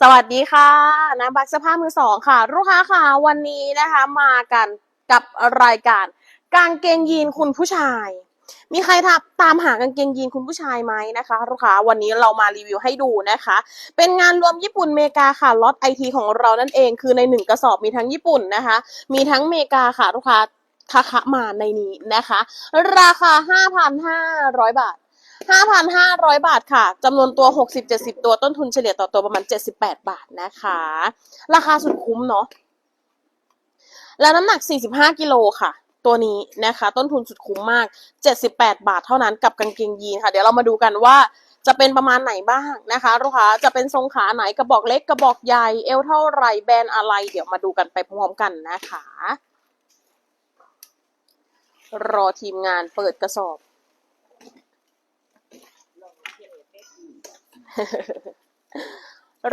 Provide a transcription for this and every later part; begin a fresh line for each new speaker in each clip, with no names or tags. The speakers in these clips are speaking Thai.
สวัสดีค่ะนะบักเสื้อผ้ามือสองค่ะ ลูกค้าค่ะวันนี้นะคะมากันกับรายการ กางเกงยีนคุณผู้ชาย มีใครทับตามหากางเกงยีนคุณผู้ชายไหมนะคะลูกค้าวันนี้เรามารีวิวให้ดูนะคะ เป็นงานรวมญี่ปุ่นเมกาค่ะล็อตไอทีของเรานั่นเองคือในหนึ่งกระสอบมีทั้งญี่ปุ่นนะคะ มีทั้งเมกาค่ะลูกค้าคาคะมาในนี้นะคะ ราคา 5,500 บาท 5,500 บาทค่ะจำนวนตัว 60-70 ตัวต้นทุนเฉลี่ยต่อตัวประมาณ 78 บาทนะคะ ราคาสุดคุ้มเนาะแล้วน้ำหนัก 45 กิโลค่ะ ตัวนี้นะคะ ต้นทุนสุดคุ้มมาก 78 บาทเท่านั้นกับกางเกงยีนค่ะ เดี๋ยวเรามาดูกันว่าจะเป็นประมาณไหนบ้างนะคะลูกค้าจะเป็นทรงขาไหนกระบอกเล็กกระบอกใหญ่เอวเท่าไรแบรนด์อะไร เดี๋ยวมาดูกันไปพร้อมกันนะคะ รอทีมงานเปิดกระสอบ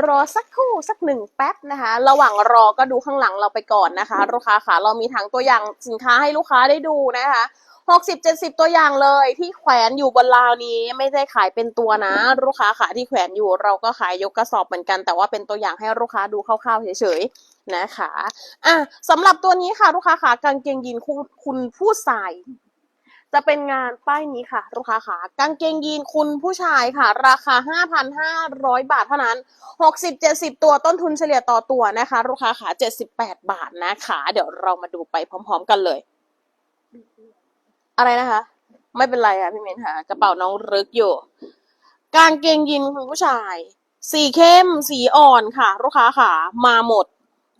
รอสักครู่สักหนึ่งแป๊บนะคะ ระหว่างรอก็ดูข้างหลังเราไปก่อนนะคะ ลูกค้าค่ะ เรามีทั้งตัวอย่างสินค้าให้ลูกค้าได้ดูนะคะหกสิบเจ็ดสิบตัวอย่างเลยที่แขวนอยู่บนราวนี้ไม่ได้ขายเป็นตัวนะ ลูกค้าค่ะที่แขวนอยู่เราก็ขายยกกระสอบเหมือนกัน แต่ว่าเป็นตัวอย่างให้ลูกค้าดูคร่าวๆเฉยๆนะคะอะสำหรับตัวนี้ค่ะลูกค้าค่ะกางเกงยีนคุณคุณผู้ใส่ จะเป็นงานป้ายนี้ค่ะลูกค้าค่ะกางเกงยีนคุณผู้ชายค่ะ ราคา 5,500 บาทเท่านั้น 60-70 ตัวต้นทุนเฉลี่ยต่อตัวนะคะลูกค้าค่ะ78 บาทนะคะ เดี๋ยวเรามาดูไปพร้อม ๆ กันเลย อะไรนะคะ ไม่เป็นไรค่ะพี่เมนค่ะกระเป๋าน้องรึกอยู่กางเกงยีนคุณผู้ชาย สีเข้มสีอ่อนค่ะลูกค้าค่ะมาหมด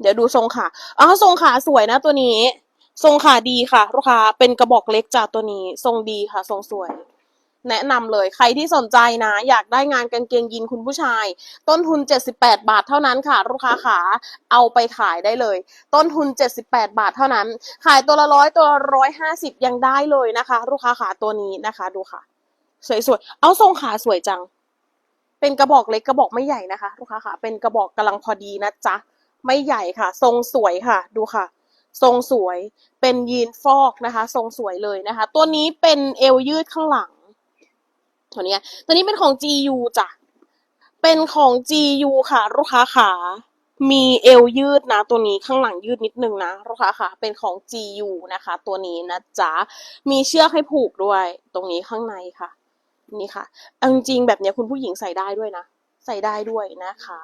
เดี๋ยวดูทรงขาอ๋อทรงขาสวยนะตัวนี้ ทรงขาดีค่ะ ลูกค้าเป็นกระบอกเล็กจากตัวนี้ ทรงดีค่ะ ทรงสวย แนะนำเลยใครที่สนใจนะ อยากได้งานกางเกงยีนคุณผู้ชาย ต้นทุน 78 บาทเท่านั้นค่ะ ลูกค้าขาเอาไปขายได้เลย ต้นทุน 78 บาทเท่านั้น ขายตัวละร้อยตัวละร้อยห้าสิบยังได้เลยนะคะ ลูกค้าขาตัวนี้นะคะ ดูค่ะ สวยๆเอาทรงขาสวยจัง เป็นกระบอกเล็กกระบอกไม่ใหญ่นะคะ ลูกค้าขาเป็นกระบอกกำลังพอดีนะจ๊ะไม่ใหญ่ค่ะ ทรงสวยค่ะ ดูค่ะ ทรงสวยเป็นยีนฟอกนะคะ ทรงสวยเลยนะคะ ตัวนี้เป็นเอวยืดข้างหลังตัวนี้ตัวนี้เป็นของ GU จ้ะเป็นของ GU ค่ะ ลูกค้าขามีเอวยืดนะ ตัวนี้ข้างหลังยืดนิดนึงนะลูกค้าค่ะ เป็นของ GU นะคะ ตัวนี้นะจ๊ะมีเชือกให้ผูกด้วย ตรงนี้ข้างในค่ะ นี่ค่ะจริงๆแบบเนี้ยคุณผู้หญิงใส่ได้ด้วยนะใส่ได้ด้วยนะคะ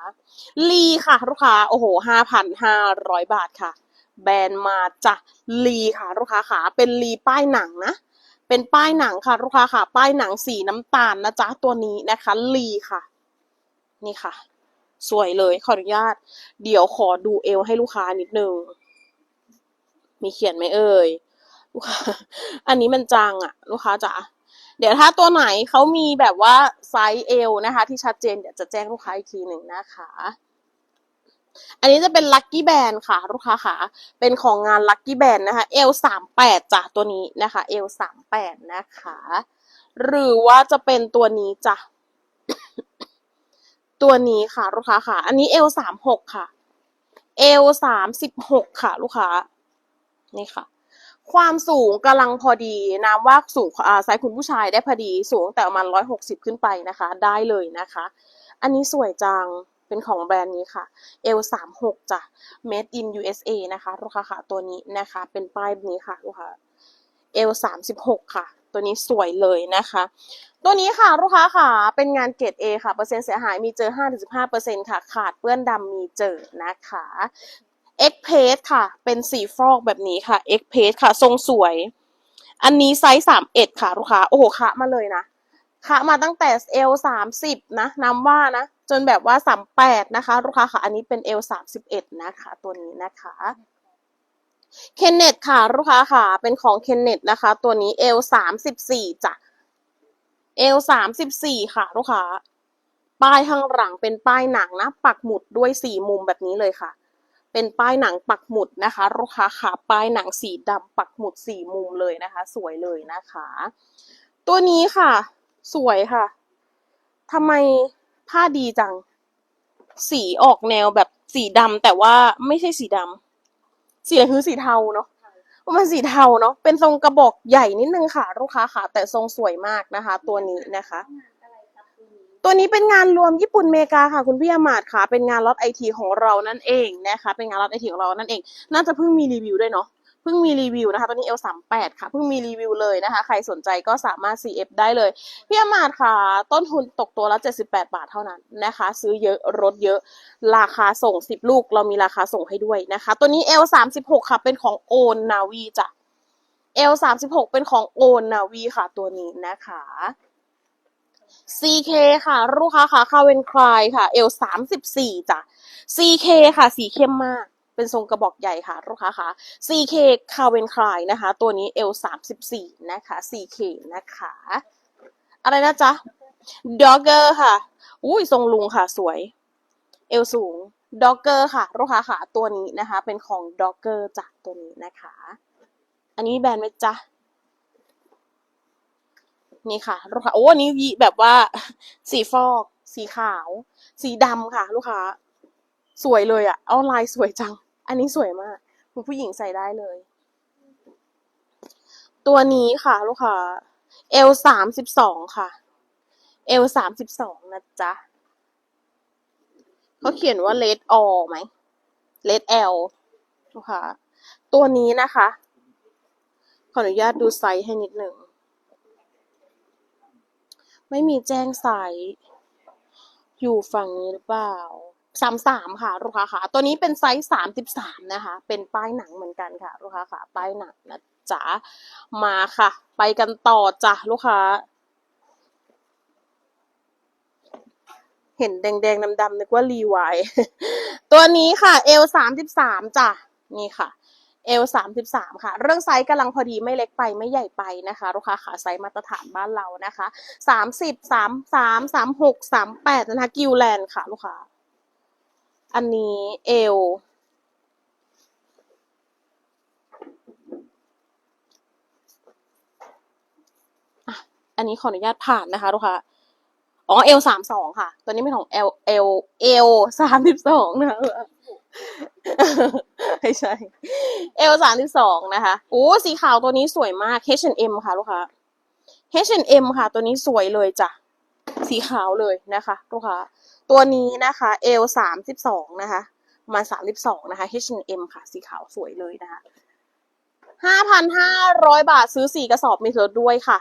ลีค่ะลูกค้าโอ้โหห้าพันห้าร้อยบาทค่ะ แบรนด์มาจ้ะลีค่ะลูกค้าขาเป็นลีป้ายหนังนะ เป็นป้ายหนังค่ะลูกค้าค่ะป้ายหนังสีน้ำตาลนะจ๊ะตัวนี้นะคะลีค่ะ นี่ค่ะ สวยเลยขออนุญาต เดี๋ยวขอดูเอวให้ลูกค้านิดนึงมีเขียนไหมเอ่ยลูกค้าอันนี้มันจางอะลูกค้าจ๋าเดี๋ยวถ้าตัวไหนเขามีแบบว่าไซส์เอวนะคะ ที่ชัดเจนเดี๋ยวจะแจ้งลูกค้าอีกทีหนึ่งนะคะ อันนี้จะเป็นลั c กี้แบนค่ะ ลูกค้าค่ะ เป็นของงานลั c กี้แบนนะคะเอลสามแปดจ้ะตัวนี้นะคะเอลสามแปดนะคะ หรือว่าจะเป็นตัวนี้จ้ะ ตัวนี้ค่ะ ลูกค้าค่ะ อันนี้เอลสามหกค่ะเอลสามสิบหกค่ะ ลูกค้า นี่ค่ะความสูงกำลังพอดีน้ำว่าสูงอ่าไซส์คุณผู้ชายได้พอดีสูงแต่ประมาณร้อยหกสิบขึ้นไปนะคะ ได้เลยนะคะ อันนี้สวยจัง เป็นของแบรนด์นี้ค่ะ L สามหกจ้ะ made in USA นะคะลูกค้าค่ะตัวนี้นะคะ เป็นป้ายนี้ค่ะลูกค้า L สามสิบหกค่ะ ตัวนี้สวยเลยนะคะ ตัวนี้ค่ะลูกค้าค่ะ เป็นงานเกรด A ค่ะ เปอร์เซ็นต์เสียหายมีเจอ 5-15%ค่ะ ขาดเปื้อนดำมีเจอนะคะ X p a c e ค่ะ เป็นสีฟอกแบบนี้ค่ะ X p a c e ค่ะ ทรงสวย อันนี้ไซส์31ค่ะ ลูกค้า โอ้โหคะมาเลยนะคะมาตั้งแต่ L 30นะนำว่านะ จนแบบว่า38นะคะลูกค้าค่ะอันนี้เป็น L 31นะคะ ตัวนี้นะคะเคนเนตค่ะลูกค้าค่ะ เป็นของเคนเนตนะคะ ตัวนี้ L 34จ้ะ L 34ค่ะลูกค้าป้ายข้างหลังเป็นป้ายหนังนะ ปักหมุดด้วยสี่มุมแบบนี้เลยค่ะ เป็นป้ายหนังปักหมุดนะคะลูกค้าค่ะป้ายหนังสีดำปักหมุดสี่มุมเลยนะคะ สวยเลยนะคะ ตัวนี้ค่ะ สวยค่ะทำไม ผ้าดีจัง สีออกแนวแบบสีดำแต่ว่าไม่ใช่สีดำสีคือสีเทาเนาะมันสีเทาเนาะเป็นทรงกระบอกใหญ่นิดนึงค่ะ ลูกค้าค่ะ แต่ทรงสวยมากนะคะ ตัวนี้นะคะ
ตัวนี้
เป็นงานรวมญี่ปุ่นเมกาค่ะ คุณพี่อามาดค่ะ เป็นงานล็อตไอทีของเรานั่นเองนะคะ เป็นงานล็อตไอทีของเรานั่นเอง น่าจะเพิ่งมีรีวิวด้วยเนาะ พิ่งมีรีวิวนะคะ ตัวนี้ L38 ค่ะ เพิ่งมีรีวิวเลยนะคะ ใครสนใจก็สามารถ CF ได้เลย พี่อมาดค่ะ ต้นทุนตกตัวละ 78 บาทเท่านั้นนะคะ ซื้อเยอะลดเยอะ ราคาส่ง 10 ลูก เรามีราคาส่งให้ด้วยนะคะ ตัวนี้ L36 ค่ะ เป็นของโอนนาวีจ้ะ L36 เป็นของโอนนาวีค่ะ ตัวนี้นะคะ CK ค่ะ ลูกค้าค่ะคาเวนคลายค่ะ L34 จ้ะ CK ค่ะ สีเข้มมาก เป็นทรงกระบอกใหญ่ค่ะลูกค้าค่ะ CK คาเวนคลายนะคะ ตัวนี้ L34 นะคะ CK นะคะ อะไรนะจ๊ะ Dogger ค่ะ อุ้ยทรงลุงค่ะสวย เอวสูง Dogger ค่ะลูกค้าค่ะตัวนี้นะคะ เป็นของ Dogger จ้ะตัวนี้นะคะ อันนี้แบรนด์ไหมจ๊ะนี่ค่ะลูกค้าโอ้อันนี้ยีแบบว่า สีฟอก สีขาว สีดำค่ะ ลูกค้า สวยเลยอะเอาลายสวยจัง อันนี้สวยมากคุณผู้หญิงใส่ได้เลย ตัวนี้ค่ะ ลูกค้า L สามสิบสองค่ะ L สามสิบสองนะจ๊ะเขาเขียนว่า red all ไหม red L ลูกค้าตัวนี้นะคะ ขออนุญาตดูไซส์ให้นิดหนึ่ง ไม่มีแจ้งไซส์อยู่ฝั่งนี้หรือเปล่า สามสามค่ะลูกค้าค่ะ ตัวนี้เป็นไซส์สามสิบสามนะคะ เป็นป้ายหนังเหมือนกันค่ะลูกค้าค่ะ ป้ายหนังนะจ๊ะมาค่ะ ไปกันต่อจ้ะลูกค้า เห็นแดงๆดำๆนึกว่ารีไวตัวนี้ค่ะ L สามสิบสามจ้ะนี่ค่ะ L สามสิบสามค่ะ เรื่องไซส์กำลังพอดีไม่เล็กไปไม่ใหญ่ไปนะคะลูกค้าขาไซส์มาตรฐานบ้านเรานะคะสามสิบสามสามสามหกสามแปดนะคะกิวแลนด์ค่ะลูกค้า อันนี้ L อะอันนี้ขออนุญาตผ่านนะคะลูกค้า อ๋อ L สามสองค่ะ ตัวนี้เป็นของ L L L สามสิบสองนะคะไม่ใช่ L สามสิบสองนะคะโอ้สีขาวตัวนี้สวยมาก H&M ค่ะลูกค้า H&M ค่ะ ตัวนี้สวยเลยจ้ะ สีขาวเลยนะคะลูกค้า ตัวนี้นะคะ L สามสิบสองนะคะมาสามสิบสองนะคะ H&M ค่ะ สีขาวสวยเลยนะคะห้าพันห้าร้อยบาทซื้อสี่กระสอบมีส่วนลดด้วยค่ะ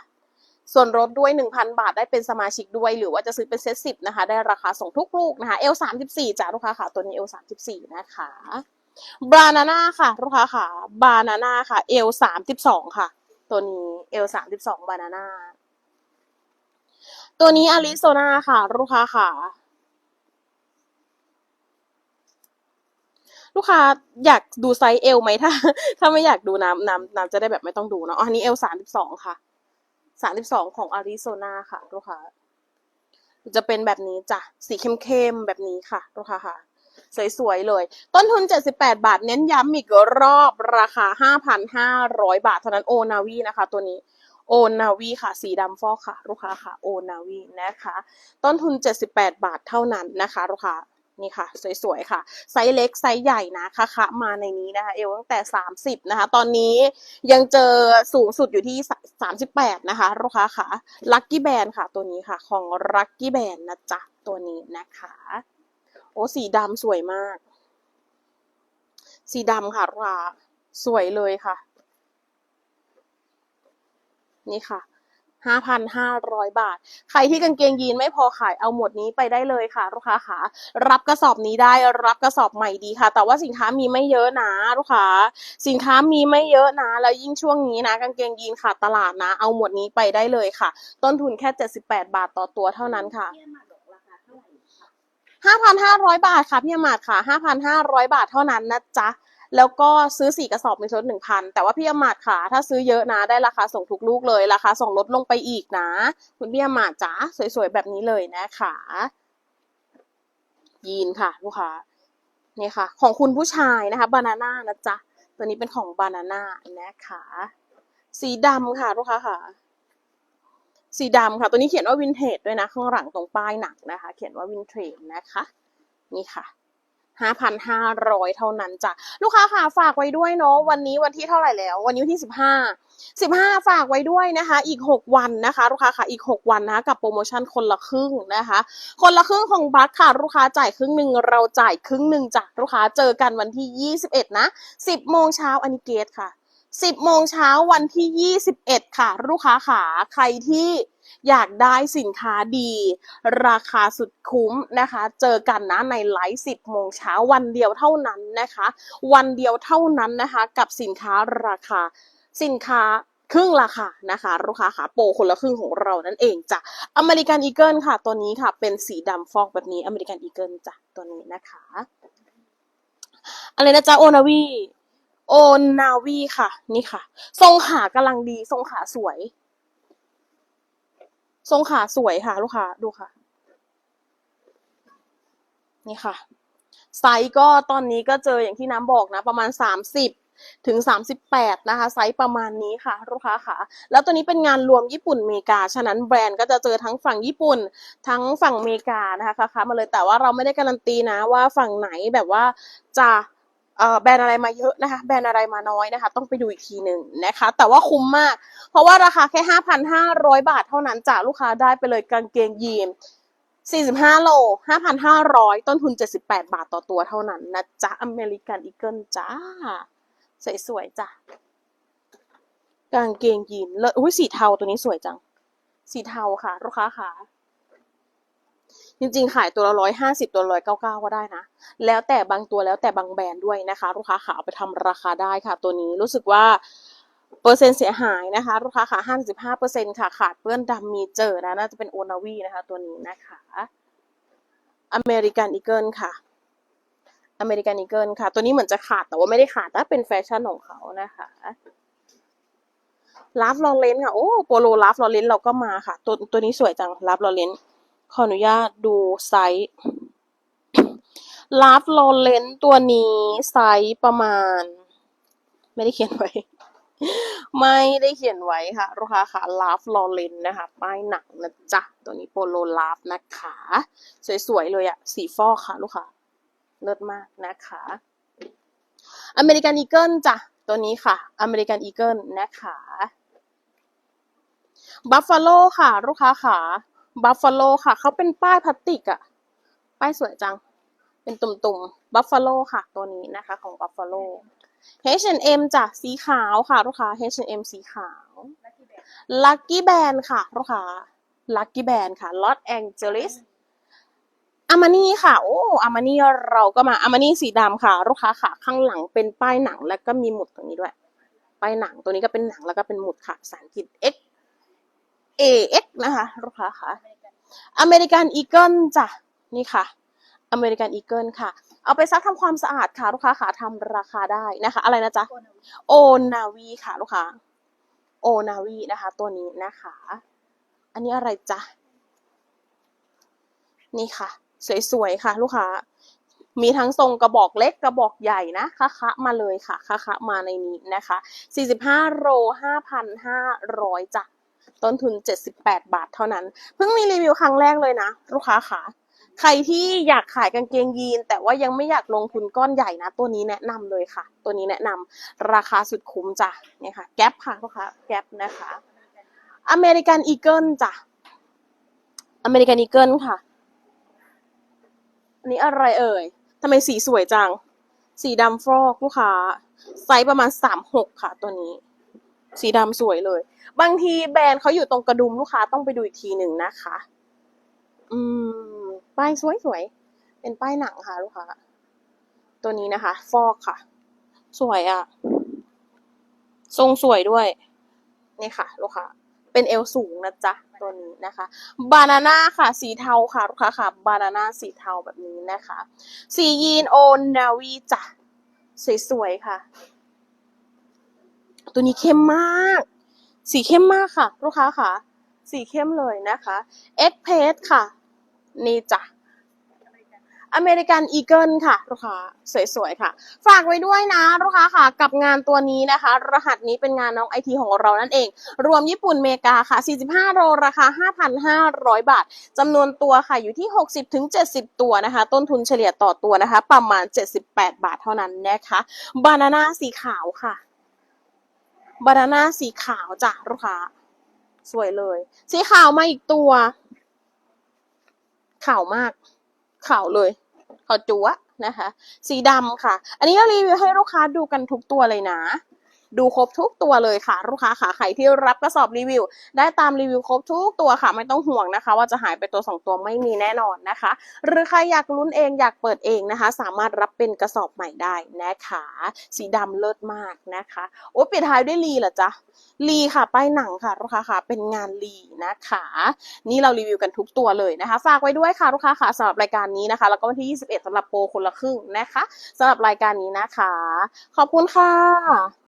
ส่วนลดด้วยหนึ่งพันบาทได้เป็นสมาชิกด้วย หรือว่าจะซื้อเป็นเซตสิบนะคะ ได้ราคาส่งทุกลูกนะคะ L สามสิบสี่จ้ะลูกค้าค่ะ ตัวนี้ L สามสิบสี่นะคะบานาน่าค่ะลูกค้าค่ะบานาน่าค่ะ L สามสิบสองค่ะ ตัวนี้ L สามสิบสองบานาน่าตัวนี้อาริโซนาค่ะลูกค้าค่ะ ลูกค้าอยากดูไซส์เอลไหมถ้า ถ้าไม่อยากดูน้ำน้ำน้ำจะได้แบบไม่ต้องดูเนาะอันนี้เอลสามสิบสองค่ะสามสิบสองของอาริโซนาค่ะลูกค้าจะเป็นแบบนี้จ้ะสีเข้มๆแบบนี้ค่ะลูกค้าค่ะสวยๆเลย ต้นทุน 78 บาท เน้นย้ำอีกรอบราคา 5,500 บาทเท่านั้นโอนาวีนะคะ ตัวนี้โอนาวีค่ะ สีดำฟอกค่ะ ลูกค้าค่ะโอนาวีนะคะ ต้นทุน 78 บาทเท่านั้นนะคะ ลูกค้า นี่ค่ะ สวยๆค่ะ ไซส์เล็ก ไซส์ใหญ่นะคะคะมาในนี้นะคะ เอวตั้งแต่ 30 นะคะ ตอนนี้ยังเจอสูงสุดอยู่ที่ 38 นะคะ ลูกค้าค่ะลัคกี้แบนค่ะ ตัวนี้ค่ะ ของลัคกี้แบนนะจ๊ะ ตัวนี้นะคะ โอ้สีดำสวยมาก สีดำค่ะลูกค้าสวยเลยค่ะ นี่ค่ะ ห้าพันห้าร้อยบาท ใครที่กางเกงยีนไม่พอขายเอาหมวดนี้ไปได้เลยค่ะ ลูกค้าค่ะรับกระสอบนี้ได้รับกระสอบใหม่ดีค่ะ แต่ว่าสินค้ามีไม่เยอะนะลูกค้า สินค้ามีไม่เยอะนะ แล้วยิ่งช่วงนี้นะ กางเกงยีนขาดตลาดนะ เอาหมวดนี้ไปได้เลยค่ะ ต้นทุนแค่เจ็ดสิบแปดบาทต่อตัวเท่านั้นค่ะ
พี่มาบาคาเท่าไหร่คะ
ห้าพันห้าร้อยบาทค่ะพี่อมาดค่ะห้าพันห้าร้อยบาทเท่านั้นนะจ๊ะ แล้วก็ซื้อสี่กระสอบมีลดหนึ่งพันแต่ว่าพี่อมาดค่ะ ถ้าซื้อเยอะนะได้ราคาส่งทุกลูกเลย ราคาส่งลดลงไปอีกนะ คุณพี่อมาดจ๋าสวยๆแบบนี้เลยนะคะยีนค่ะ ลูกค้านี่ค่ะ ของคุณผู้ชายนะคะบานาน่านะจ๊ะตัวนี้เป็นของบานาน่านะคะสีดำค่ะลูกค้าค่ะ สีดำค่ะ ตัวนี้เขียนว่าวินเทจด้วยนะ ข้างหลังตรงป้ายหนักนะคะ เขียนว่าวินเทจนะคะ นี่ค่ะ 5,500 เท่านั้นจ้ะลูกค้าค่ะฝากไว้ด้วยเนาะวันนี้วันที่เท่าไหร่แล้ว วันนี้วันที่ 15 15 ฝากไว้ด้วยนะคะ อีก 6 วันนะคะ ลูกค้าค่ะอีก 6 วันนะะกับโปรโมชั่นคนละครึ่งนะคะ คนละครึ่งของบัคค่ะ ลูกค้าจ่ายครึ่งหนึ่งเราจ่ายครึ่งหนึ่งจ้ะลูกค้าเจอกันวันที่ 21 นะ 10 โมงเช้าอันนี้เกตค่ะ 10 โมงเช้าวันที่ 21 ค่ะ ลูกค้าขาใครที่ อยากได้สินค้าดี ราคาสุดคุ้มนะคะ เจอกันนะในไลฟ์10โมงเช้าวันเดียวเท่านั้นนะคะ วันเดียวเท่านั้นนะคะ กับสินค้าราคาสินค้าครึ่งราคานะคะลูกค้าขาโปรคนละครึ่งของเรานั่นเองจ้ะอเมริกันอีเกิลค่ะ ตัวนี้ค่ะ เป็นสีดำฟอกแบบนี้อเมริกันอีเกิลจ้ะตัวนี้นะคะอะไรนะจ๊ะโอนาวีโอนาวีค่ะ นี่ค่ะ ทรงขากำลังดี ทรงขาสวย ทรงขาสวยค่ะ ลูกค้าดูค่ะ นี่ค่ะ ไซส์ก็ตอนนี้ก็เจออย่างที่น้ำบอกนะ ประมาณ30ถึง 38 นะคะ ไซส์ประมาณนี้ค่ะ ลูกค้าค่ะ แล้วตัวนี้เป็นงานรวมญี่ปุ่นเมกา ฉะนั้นแบรนด์ก็จะเจอทั้งฝั่งญี่ปุ่น ทั้งฝั่งเมกานะคะค้ามาเลยแต่ว่าเราไม่ได้การันตีนะว่าฝั่งไหนแบบว่าจะ แบรนด์อะไรมาเยอะนะคะ แบรนด์อะไรมาน้อยนะคะ ต้องไปดูอีกทีหนึ่งนะคะ แต่ว่าคุ้มมาก เพราะว่าราคาแค่ 5,500 บาทเท่านั้นจากลูกค้าได้ไปเลยกางเกงยีน45 โล 5,500 ต้นทุน 78 บาทต่อตัวเท่านั้นนะจ๊ะ อเมริกันอีเกิลจ้า สวยๆจ้ะ กางเกงยีนเลอุ้ยสีเทาตัวนี้สวยจัง สีเทาค่ะ ลูกค้าค่ะ จริงๆ ขายตัวละร้อยห้าสิบตัวร้อยเก้าเก้าก็ได้นะ แล้วแต่บางตัวแล้วแต่บางแบรนด์ด้วยนะคะ ลูกค้าขาเอาไปทำราคาได้ค่ะ ตัวนี้รู้สึกว่าเปอร์เซ็นต์เสียหายนะคะ ลูกค้าขาห้าสิบห้าเปอร์เซ็นค่ะ ขาดเปื้อนดำมีเจอนะ น่าจะเป็นโอนาวีนะคะตัวนี้นะคะ อเมริกันอีเกิลค่ะ อเมริกันอีเกิลค่ะ ตัวนี้เหมือนจะขาดแต่ว่าไม่ได้ขาดแต่เป็นแฟชั่นของเขานะคะลาฟลอเรนค่ะ โอ้โปโลลาฟลอเรนเราก็มาค่ะ ตัวตัวนี้สวยจังลาฟลอเรน ขออนุญาตดูไซส์ลาฟลอเรนตัวนี้ไซส์ประมาณ ไม่ได้เขียนไว้ ไม่ได้เขียนไว้ค่ะลูกค้าค่ะลาฟลอเรนนะคะ ป้ายหนังนะจ๊ะ ตัวนี้โปโลลาฟนะคะ สวยๆเลยอะสีฟอกค่ะ ลูกค้าเลิศมากนะคะ อเมริกันอีเกิลจ้ะ ตัวนี้ค่ะ อเมริกันอีเกิลนะคะ บัฟฟาโลค่ะ ลูกค้าค่ะ บัฟฟาโลค่ะ เขาเป็นป้ายพลาสติกอะป้ายสวยจัง เป็นตุ่มๆบัฟฟาโลค่ะ ตัวนี้นะคะ ของบัฟฟาโล H&M จ้ะสีขาวค่ะลูกค้า H&M สีขาว
และที่แบบ
Lucky Band ค่ะลูกค้า Lucky Band ค่ะ Los Angeles อามานี่ค่ะ โอ้อามานี่เราก็มาอามานี่สีดำค่ะ ลูกค้าค่ะ ข้างหลังเป็นป้ายหนังแล้วก็มีหมุดตรงนี้ด้วย ป้ายหนังตัวนี้ก็เป็นหนังแล้วก็เป็นหมุดค่ะภาษาอังกฤษ X A X นะคะลูกค้าค่ะอเมริกันอีเกิลจ้ะนี่ค่ะอเมริกันอีเกิลค่ะ เอาไปซักทำความสะอาดค่ะ ลูกค้าค่ะทำราคาได้นะคะ อะไรนะจ๊ะ
โอ
นาวีค่ะ ลูกค้าโอนาวีนะคะ ตัวนี้นะคะ อันนี้อะไรจ๊ะนี่ค่ะ สวยๆค่ะ ลูกค้า มีทั้งทรงกระบอกเล็กกระบอกใหญ่นะคะคะมาเลยค่ะคะคะมาในนี้นะคะ 45โล5,500จ้ะ ต้นทุน 78 บาทเท่านั้น เพิ่งมีรีวิวครั้งแรกเลยนะ ลูกค้าค่ะใครที่อยากขายกางเกงยีน แต่ว่ายังไม่อยากลงทุนก้อนใหญ่นะ ตัวนี้แนะนำเลยค่ะ ตัวนี้แนะนำราคาสุดคุ้มจ้ะเนี่ยค่ะ แก๊ปค่ะลูกค้าแก๊ปนะคะอเมริกันอีเกิลจ้ะอเมริกันอีเกิลค่ะ อันนี้อะไรเอ่ยทำไมสีสวยจัง สีดำฟอกลูกค้า ไซส์ประมาณสามหกค่ะตัวนี้ สีดำสวยเลย บางทีแบรนด์เขาอยู่ตรงกระดุมลูกค้าต้องไปดูอีกทีหนึ่งนะคะ อืม ป้ายสวยๆ เป็นป้ายหนังค่ะลูกค้า ตัวนี้นะคะ ฟอกค่ะ สวยอะ่ะ ทรงสวยด้วย นี่ค่ะ ลูกค้า เป็นเอวสูงนะจ๊ะ ตัวนี้นะคะ บานาน่าค่ะ สีเทาค่ะลูกค้าค่ะ บานาน่าสีเทาแบบนี้นะคะ สียีนโอนาวีจ้ะ สวยๆค่ะ ตัวนี้เข้มมาก สีเข้มมากค่ะ ลูกค้าค่ะ สีเข้มเลยนะคะเอ็กเพสค่ะ นี่จ้ะอเมริกันอีเกิลค่ะ ลูกค้าสวยๆค่ะ ฝากไว้ด้วยนะ ลูกค้าค่ะ กับงานตัวนี้นะคะ รหัสนี้เป็นงานน้องไอทีของเรานั่นเอง รวมญี่ปุ่นเมกาค่ะ 45 โลราคา 5,500 บาทจำนวนตัวค่ะอยู่ที่ 60-70 ตัวนะคะ ต้นทุนเฉลี่ยต่อตัวนะคะ ประมาณ 78 บาทเท่านั้นนะคะบานาน่าสีขาวค่ะ บานาน่าสีขาวจ้ะลูกค้า สวยเลย สีขาวมาอีกตัว ขาวมาก ขาวเลย ขาวจั๊วะนะคะ สีดำค่ะ อันนี้เรารีวิวให้ลูกค้าดูกันทุกตัวเลยนะ ดูครบทุกตัวเลยค่ะ ลูกค้าขาใครที่รับกระสอบรีวิว ได้ตามรีวิวครบทุกตัวค่ะ ไม่ต้องห่วงนะคะ ว่าจะหายไปตัวสองตัวไม่มีแน่นอนนะคะ หรือใครอยากลุ้นเองอยากเปิดเองนะคะ สามารถรับเป็นกระสอบใหม่ได้นะคะ สีดำเลิศมากนะคะโอ้ปิดท้ายด้วยลีเหรอจ๊ะลีค่ะป้ายหนังค่ะลูกค้าค่ะเป็นงานลีนะคะ นี่เรารีวิวกันทุกตัวเลยนะคะ ฝากไว้ด้วยค่ะลูกค้าค่ะสำหรับรายการนี้นะคะ แล้วก็วันที่ 21สำหรับโปรคนละครึ่งนะคะสำหรับรายการนี้นะคะ ขอบคุณค่ะ